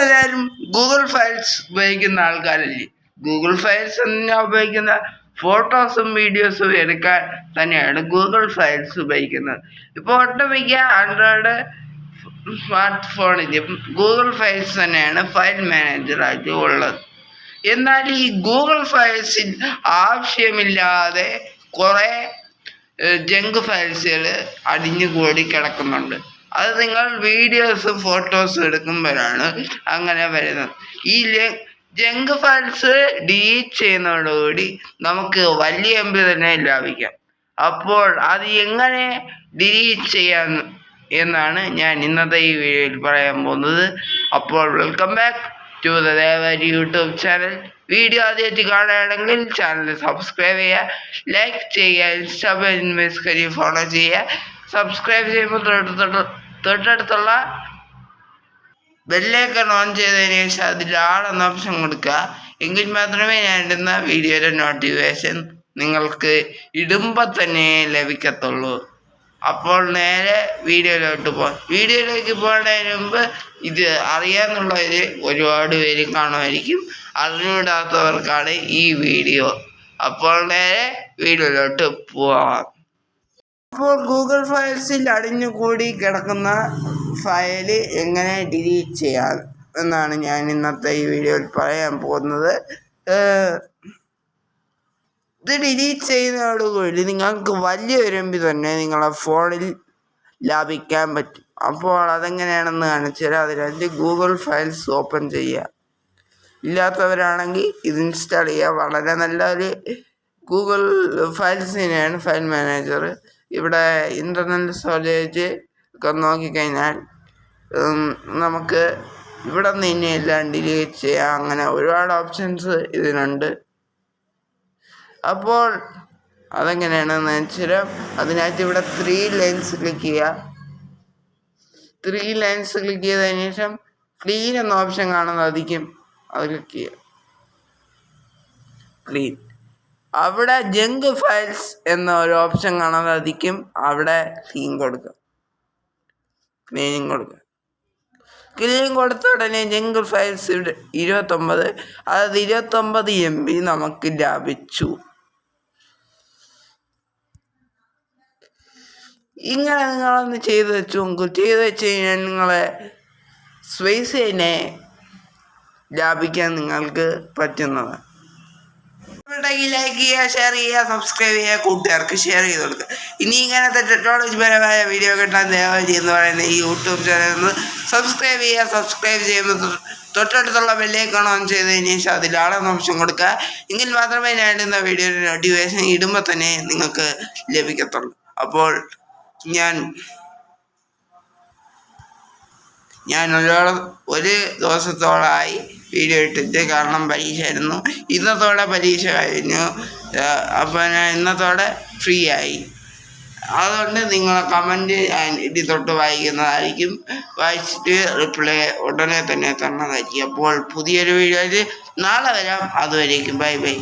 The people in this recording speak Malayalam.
നമ്മളെല്ലാവരും ഗൂഗിൾ ഫയൽസ് ഉപയോഗിക്കുന്ന ആൾക്കാരല്ലേ? ഗൂഗിൾ ഫയൽസ് ഞാൻ ഉപയോഗിക്കുന്ന. ഫോട്ടോസും വീഡിയോസും എടുക്കാൻ തന്നെയാണ് ഗൂഗിൾ ഫയൽസ് ഉപയോഗിക്കുന്നത്. ഇപ്പോൾ ഒട്ടുമിക്ക ആൻഡ്രോയിഡ് സ്മാർട്ട് ഫോണിലും ഗൂഗിൾ ഫയൽസ് തന്നെയാണ് ഫയൽ മാനേജറായിട്ട് ഉള്ളത് എന്നാൽ ഈ ഗൂഗിൾ ഫയൽസിൽ ആവശ്യമില്ലാതെ കുറേ ജങ്ക് ഫയൽസുകൾ അടിഞ്ഞു കൂടി കിടക്കുന്നുണ്ട്. അത് നിങ്ങൾ വീഡിയോസും ഫോട്ടോസും എടുക്കുമ്പോഴാണ് അങ്ങനെ വരുന്നത്. ഈ ജങ്ക് ഫയൽസ് ഡിലീറ്റ് ചെയ്യുന്നതോടുകൂടി നമുക്ക് വലിയ എം തന്നെ ലാഭിക്കാം. അപ്പോൾ അത് എങ്ങനെ ഡിലീറ്റ് ചെയ്യാൻ എന്നാണ് ഞാൻ ഇന്നത്തെ ഈ വീഡിയോയിൽ പറയാൻ പോകുന്നത്. അപ്പോൾ വെൽക്കം ബാക്ക് ടു ദ ദേവരി യൂട്യൂബ് ചാനൽ വീഡിയോ ആദ്യമായിട്ട് കാണുകയാണെങ്കിൽ ചാനൽ സബ്സ്ക്രൈബ് ചെയ്യുക ലൈക്ക് ചെയ്യുക ഇൻസ്റ്റാഗ്രാം മിസ് കരി ഫോളോ ചെയ്യുക. സബ്സ്ക്രൈബ് ചെയ്യുമ്പോൾ തൊട്ട് തൊട്ട് തൊട്ടടുത്തുള്ള ബെല്ലേക്കൺ ഓൺ ചെയ്തതിന് ശേഷം അതിൽ ആളെന്ന ഓപ്ഷൻ കൊടുക്കുക. എങ്കിൽ മാത്രമേ ഞാൻ ഇടുന്ന വീഡിയോയുടെ നോട്ടിഫിക്കേഷൻ നിങ്ങൾക്ക് ഇടുമ്പോൾ തന്നെ ലഭിക്കത്തുള്ളൂ. അപ്പോൾ നേരെ വീഡിയോയിലോട്ട് പോകാം വീഡിയോയിലേക്ക് പോകുന്നതിന് മുമ്പ് ഇത് അറിയാമെന്നുള്ളവർ ഒരുപാട് പേര് കാണുമായിരിക്കും. അറിഞ്ഞുവിടാത്തവർക്കാണ് ഈ വീഡിയോ അപ്പോൾ നേരെ വീഡിയോയിലോട്ട് പോവാം. അപ്പോൾ ഗൂഗിൾ ഫയൽസിൽ അടിഞ്ഞുകൂടി കിടക്കുന്ന ഫയൽ എങ്ങനെ ഡിലീറ്റ് ചെയ്യാം എന്നാണ് ഞാൻ ഇന്നത്തെ ഈ വീഡിയോയിൽ പറയാൻ പോകുന്നത്. ഇത് ഡിലീറ്റ് ചെയ്യുന്നതോടുകൂടി നിങ്ങൾക്ക് വലിയ എം തന്നെ നിങ്ങളെ ഫോണിൽ ലാഭിക്കാൻ പറ്റും. അപ്പോൾ അതെങ്ങനെയാണെന്ന് കാണിച്ചാൽ അതിനകത്ത് ഗൂഗിൾ ഫയൽസ് ഓപ്പൺ ചെയ്യുക. ഇല്ലാത്തവരാണെങ്കിൽ ഇത് ഇൻസ്റ്റാൾ ചെയ്യുക. വളരെ നല്ലൊരു ഗൂഗിൾ ഫയൽസിനെയാണ് ഫയൽ മാനേജർ ഇവിടെ ഇന്റർനെറ്റ് സ്റ്റോറേജ് ഒക്കെ നോക്കിക്കഴിഞ്ഞാൽ നമുക്ക് ഇവിടെ നിന്ന് ഇനി എല്ലാം ഡിലീറ്റ് ചെയ്യാം. അങ്ങനെ ഒരുപാട് ഓപ്ഷൻസ് ഇതിനുണ്ട്. അപ്പോൾ അതെങ്ങനെയാണെന്ന് വെച്ചാൽ അതിനകത്ത് ഇവിടെ ത്രീ ലൈൻസ് ക്ലിക്ക് ചെയ്യുക. ത്രീ ലൈൻസ് ക്ലിക്ക് ചെയ്തതിന് ശേഷം ക്ലീൻ എന്ന ഓപ്ഷൻ കാണുന്നതായിരിക്കും അത് ക്ലിക്ക് ചെയ്യുക. ക്ലീൻ അവിടെ ജങ്ക് ഫയൽസ് എന്ന ഒരു ഓപ്ഷൻ കാണാതായിരിക്കും. അവിടെ ക്ലീൻ കൊടുക്കുക. ക്ലീനിങ് കൊടുക്കുക. ക്ലീൻ കൊടുത്ത ഉടനെ ജങ്ക് ഫയൽസ് ഇരുപത്തൊമ്പത് അതായത് ഇരുപത്തൊമ്പത് എം ബി നമുക്ക് ലഭിച്ചു. ഇങ്ങനെ നിങ്ങളൊന്ന് ചെയ്ത് വെച്ചു നോക്കൂ. ചെയ്ത് വെച്ച് കഴിഞ്ഞാൽ നിങ്ങളെ സ്പേസിനെ ലാഭിക്കാൻ നിങ്ങൾക്ക് പറ്റുന്നതാണ്. ഇഷ്ടപ്പെട്ടെങ്കിൽ ലൈക്ക് ചെയ്യുക ഷെയർ ചെയ്യുക സബ്സ്ക്രൈബ് ചെയ്യുക കൂട്ടുകാർക്ക് ഷെയർ ചെയ്ത് കൊടുക്കുക. ഇനി ഇങ്ങനത്തെ ടെക്നോളജിപരമായ വീഡിയോ കിട്ടാൻ ദയവായി എന്ന് പറയുന്ന ഈ യൂട്യൂബ് ചാനൽ സബ്സ്ക്രൈബ് ചെയ്യുക. സബ്സ്ക്രൈബ് ചെയ്യുമ്പോൾ തൊട്ടടുത്തുള്ള ബെല്ലേക്കാണ് ഓൺ ചെയ്ത് കഴിഞ്ഞാൽ അതിൽ ആളെന്ന ഓപ്ഷൻ കൊടുക്കുക. എങ്കിൽ മാത്രമേ ഞാൻ ഇടുന്ന വീഡിയോയുടെ നോട്ടിഫിക്കേഷൻ ഇടുമ്പോൾ തന്നെ നിങ്ങൾക്ക് ലഭിക്കത്തുള്ളൂ. അപ്പോൾ ഞാൻ ഞാൻ ഒരാൾ ഒരു ദിവസത്തോളമായി വീഡിയോ ഇട്ടിട്ട് കാരണം പരീക്ഷ ആയിരുന്നു ഇന്നത്തോടെ പരീക്ഷ കഴിഞ്ഞു. അപ്പോൾ ഞാൻ ഇന്നത്തോടെ ഫ്രീ ആയി. അതുകൊണ്ട് നിങ്ങൾ കമന്റ് ഇടി തൊട്ട് വായിക്കുന്നതായിരിക്കും. വായിച്ചിട്ട് റിപ്ലൈ ഉടനെ തന്നെ തന്നതായിരിക്കും. അപ്പോൾ പുതിയൊരു വീഡിയോയിൽ നാളെ വരാം. അതുവരേക്കും. Bye bye